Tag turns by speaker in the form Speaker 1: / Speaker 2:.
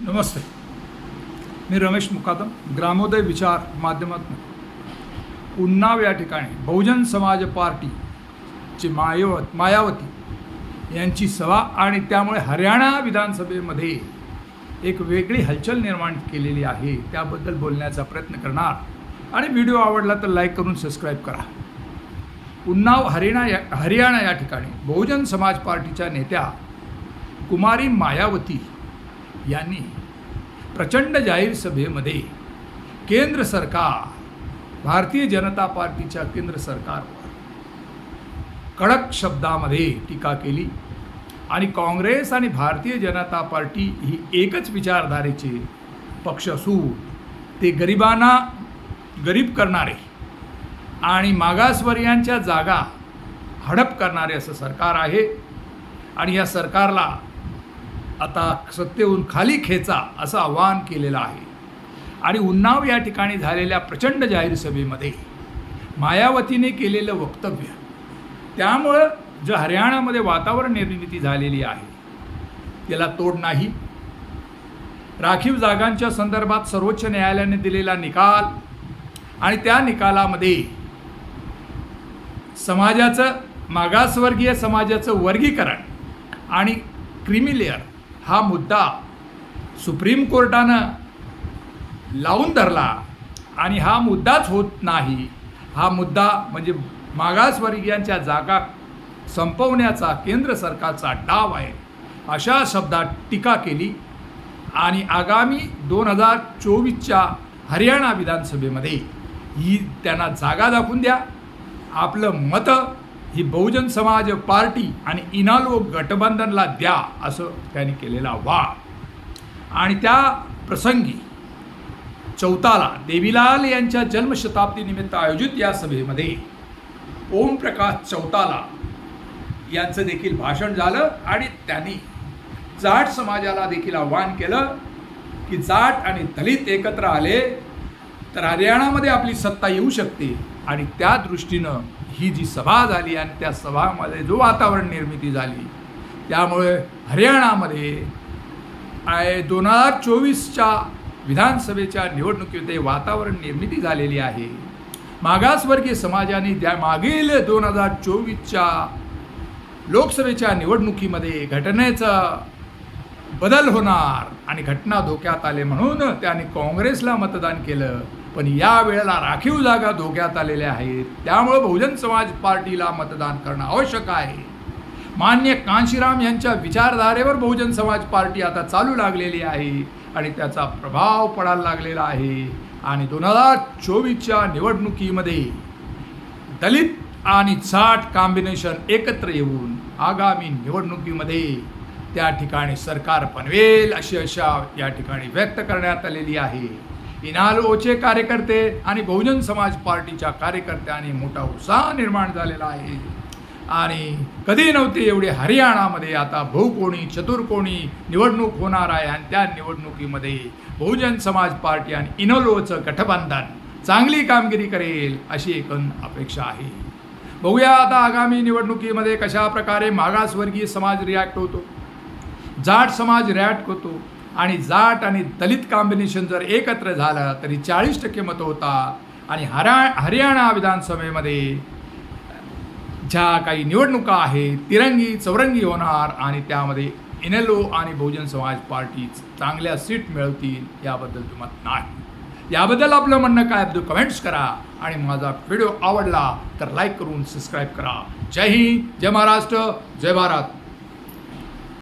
Speaker 1: नमस्ते. मी रमेश मुकादम ग्रामोदय विचार माध्यमातून. उन्नाव या ठिकाणी बहुजन समाज पार्टीची मायवत मायावती यांची सभा आणि त्यामुळे हरियाणा विधानसभेमध्ये एक वेगळी हलचल निर्माण केलेली आहे. त्याबद्दल बोलण्याचा प्रयत्न करणार. आणि व्हिडिओ आवडला तर लाईक करून सबस्क्राईब करा. उन्नाव हरिणा या हरियाणा या ठिकाणी बहुजन समाज पार्टीच्या नेत्या कुमारी मायावती यांनी प्रचंड जाहीर सभेमध्ये केंद्र सरकार भारतीय जनता पार्टीच्या केंद्र सरकारवर कडक शब्दामध्ये टीका केली आणि काँग्रेस आणि भारतीय जनता पार्टी ही एकच विचारधारेचे पक्ष असून ते गरिबांना गरीब करणारे आणि मागासवर्यांच्या जागा हडप करणारे असं सरकार आहे. आणि या सरकारला आता सत्तेहून खाली खेचा असं आवाहन केलेलं आहे. आणि उन्नाव या ठिकाणी झालेल्या प्रचंड जाहीर सभेमध्ये मायावतीने केलेलं वक्तव्य त्यामुळं जे हरियाणामध्ये वातावरण निर्मिती झालेली आहे त्याला तोड नाही. राखीव जागांच्या संदर्भात सर्वोच्च न्यायालयाने दिलेला निकाल आणि त्या निकालामध्ये समाजाचं मागासवर्गीय समाजाचं वर्गीकरण आणि क्रिमिलेअर हा मुद्दा सुप्रीम कोर्टानं लावून धरला आणि हा मुद्दाच होत नाही. हा मुद्दा म्हणजे मागासवर्गीयांच्या जागा संपवण्याचा केंद्र सरकारचा डाव आहे. अशा शब्दात टीका केली आणि आगामी दोन हजार चोवीसच्या हरियाणा विधानसभेमध्ये ही त्यांना जागा दाखवून द्या. आपलं मतं ही बहुजन समाज पार्टी आणि इनालो गठबंधनला द्या असं त्यांनी केलेला वाद. आणि त्या प्रसंगी चौताला देवीलाल यांच्या जन्मशताब्दीनिमित्त आयोजित या सभेमध्ये ओमप्रकाश चौताला यांचं देखील भाषण झालं आणि त्यांनी जाट समाजाला देखील आव्हान केलं की जाट आणि दलित एकत्र आले तर हरियाणामध्ये आपली सत्ता येऊ शकते आणि त्या दृष्टीनं ही जी सभा झाली आणि त्या सभामध्ये जो वातावरण निर्मिती झाली त्यामुळे हरियाणामध्ये आय दोन हजार चोवीसच्या विधानसभेच्या निवडणुकीमध्ये वातावरण निर्मिती झालेली आहे. मागासवर्गीय समाजाने त्या मागील दोन हजार चोवीसच्या लोकसभेच्या निवडणुकीमध्ये घटनेचा बदल होणार आणि घटना धोक्यात आले म्हणून त्यांनी काँग्रेसला मतदान केलं. पण या वेळेला राखीव जागा धोक्यात आलेल्या आहेत. त्यामुळं बहुजन समाज पार्टीला मतदान करणं आवश्यक आहे. मान्य कांशीराम यांच्या विचारधारेवर बहुजन समाज पार्टी आता चालू लागलेली आहे आणि त्याचा प्रभाव पडायला लागलेला आहे. आणि दोन हजार चोवीसच्या निवडणुकीमध्ये दलित आणि जाट कॉम्बिनेशन एकत्र येऊन आगामी निवडणुकीमध्ये त्या ठिकाणी सरकार बनवेल अशी आशा या ठिकाणी व्यक्त करण्यात आलेली आहे. इनालोचे कार्यकर्ते आणि बहुजन समाज पार्टीच्या कार्यकर्त्यांनी मोठा उत्साह निर्माण झालेला आहे. आणि कधी नव्हते एवढे हरियाणामध्ये आता बहुकोणी चतुर्कोणी निवडणूक होणार आहे आणि त्या निवडणुकीमध्ये बहुजन समाज पार्टी आणि इनोलोचं गठबंधन चांगली कामगिरी करेल अशी एकूण अपेक्षा आहे. बघूया आता आगामी निवडणुकीमध्ये कशा प्रकारे मागासवर्गीय समाज रिॲक्ट होतो. जाट समाज रिॲक्ट होतो. आणि जाट आणि दलित कॉम्बिनेशन जर एकत्र झालं तरी चाळीस टक्के मतं होतात. आणि हरा हरियाणा विधानसभेमध्ये ज्या काही निवडणुका आहेत तिरंगी चौरंगी होणार आणि त्यामध्ये इनेलो आणि बहुजन समाज पार्टी चांगल्या सीट मिळवतील याबद्दल तुम्हाला नाही. याबद्दल आपलं म्हणणं काय अब्दुल कमेंट्स करा. आणि माझा व्हिडिओ आवडला तर लाईक करून सबस्क्राईब करा. जय हिंद जय महाराष्ट्र जय भारत.